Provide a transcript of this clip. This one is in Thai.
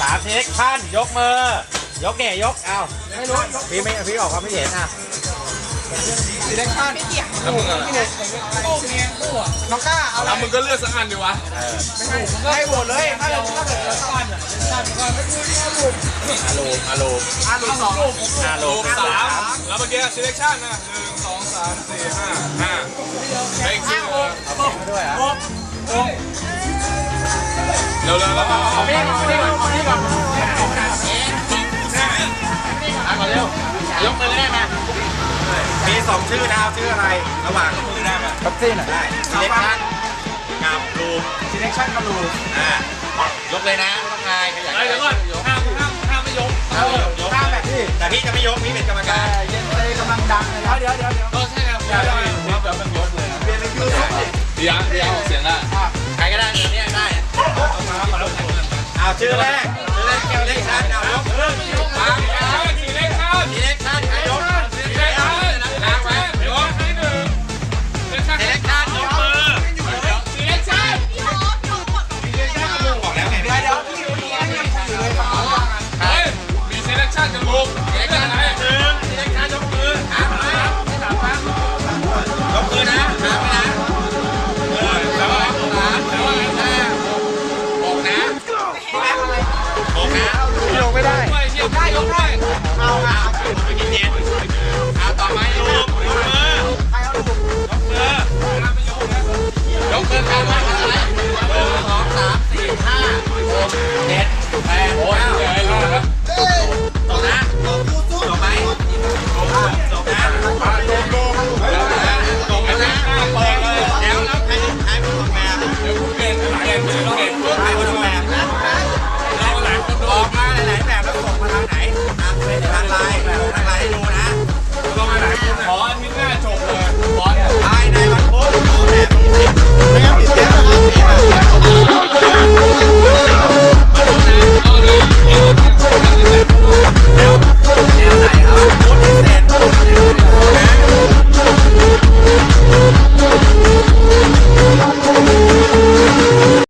สามเช็คขั้นยกมือยกเนี่ยยกเอาไม่รู้พี่ไม่พี่ออกความไม่เห็นอะสีแดงข้านแล้วมึงอะน้องก้าเอาอะไรแล้วมึงก็เลือกสักอันดีวะให้โหวตเลยถ้าเราถ้าเกิดเราต้องอันอะอาลูอาลูอ่านหลุมสองอาลูลูกสามแล้วเมื่อกี้ selection นะหนึ่งสองสามสี่ห้าห้าเลขชื่อด้วย อะเร็วๆแล้วก็ไม่ได้ไม่ได้ไม่ได้ก่อนอะก่อนเร็วยกมือเลยได้ไหมมีสองชื่อนะเอาชื่ออะไร ระหว่างมือได้ไหมแป๊บซี่น่อยได้เล็กขั้นกับลูซีเลคชั่นกับรูอ่ายกเลยนะไม่ต้องงายขยันไอ้เดี๋ยวก่อนห้ามห้ามห้ามไม่ยกเอายกยกข้ามแบบที่แต่พี่จะไม่ยกพี่เป็นกรรมการเย็นเลยกำลังดังเลยเดี๋ยวเดี๋ยวเดี๋ยวก็ใช่ครับเดี๋ยวเดี๋ยวเดี๋ยวมันยกเลยเปลี่ยนเป็นยูทูบดิเดี๋ยวเดี๋ยวเสียงได้ใครก็ได้เนี่ยได้ ชื่อแรกชื่อแรกเกี่เลขชัดเอายกเลิกยกมา ยกได้ยกได้เอาเอาไปกินเย็นเอาต่อไปยกมือยกมือยกมือใครเอาลูกยกมือยกมือการมา